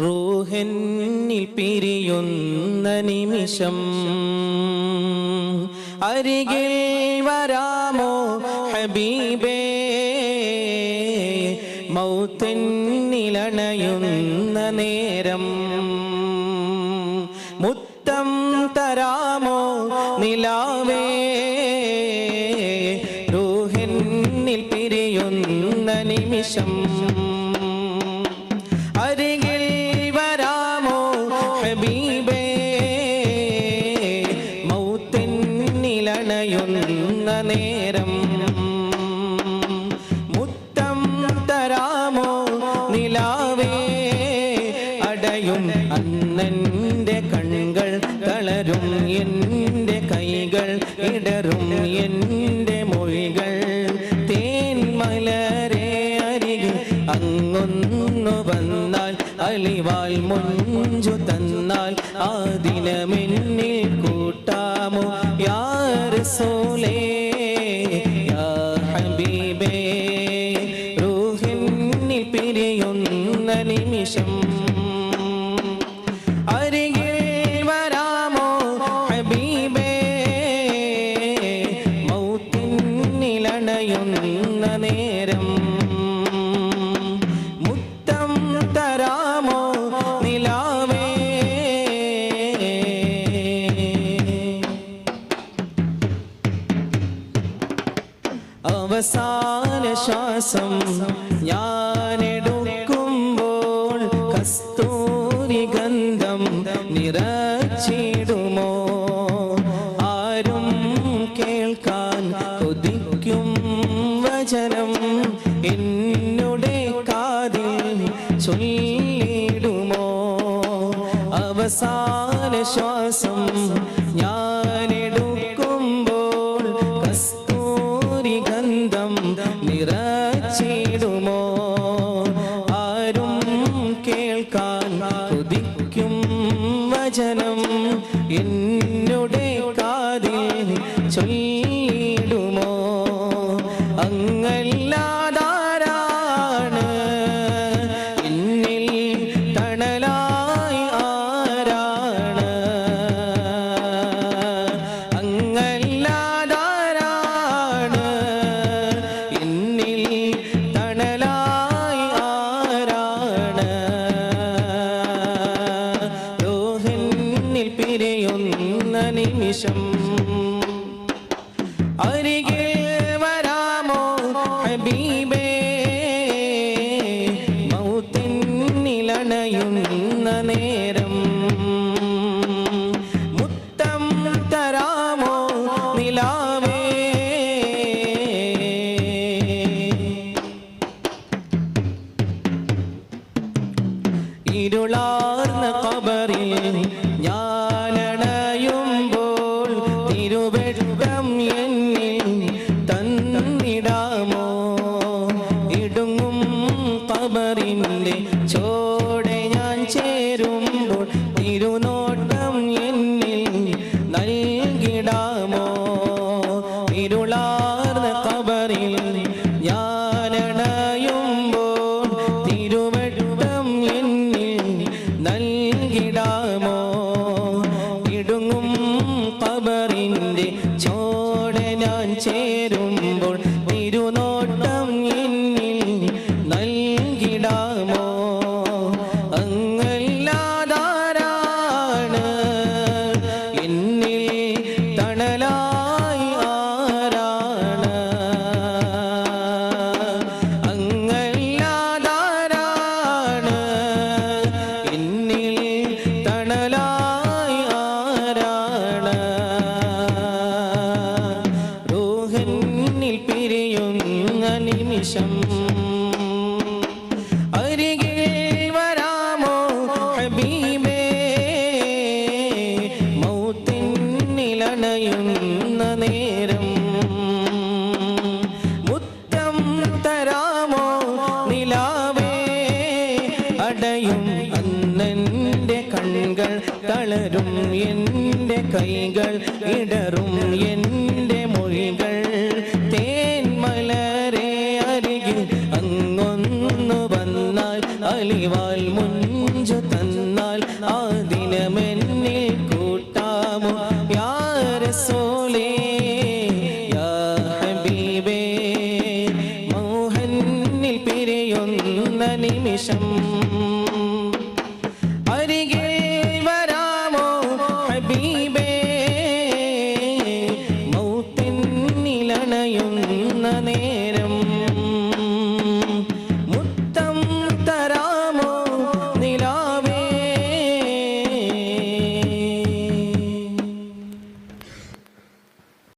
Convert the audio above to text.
റൂഹന്നിൽ പിരിയുന്ന നിമിഷം അരികിൽ വരാമോ ഹബീബേ? മൗത്തെന്നിലണയുന്ന നേരം മുത്തം തരാമോ നിലാവേ? റൂഹന്നിൽ പിരിയുന്ന നിമിഷം നേരം മുത്തം തരാമോ നിലാവേ? അടയും അന്നന്റെ കണ്ണുകൾ തളരും എന്റെ കൈകൾ ഇടറും എന്റെ മൊഴികൾ തേൻമലരെ അരികിൽ അങ്ങൊന്നു വന്നാൽ അലിവാൽ മുഞ്ചു തന്നാൽ ആ ദിനമെന്നിൽ കൂട്ടാമോ? യാർ സോലേ ഹബീബേ റൂഹിന്നിൽ പിരിയുന്ന നിമിഷം കേൾക്കാൻ കൊതിക്കും വചനം എന്നുടെ കാതിൽ ചൊല്ലിടുമോ അവസാന ശ്വാസം ഞാനെടുക്കുമ്പോൾ കസ്തൂരി ഗന്ധം നിറച്ചിടുമോ? ആരും കേൾക്കാൻ കൊതിക്കും വചനം എന്നുടെ അങ്ങല്ലാതാരാണ് എന്നിൽ തണലായി തണലായി പിരിയുന്ന നിമിഷം ചോടെ ഞാൻ തിരുനോട്ടം എന്നിൽ നൽകിടാമോ? ഇരുളാർന്ന കബറിൽ ഞാനണയുമ്പോൾ തിരുവെട്ടം എന്നിൽ നൽകിടാമോ? ഇടുങ്ങും കബറിന്റെ നിമിഷം അരികിൽ വരാമോ ഹബീബേ? മൗത്തിനിലണയുന്ന നേരം. മുത്തം തരാമോ നിലാവേ? അടയും അന്നെന്റെ കണ്ണുകൾ തളരും എന്റെ കൈകൾ ഇടറും എന്റെ यार सोले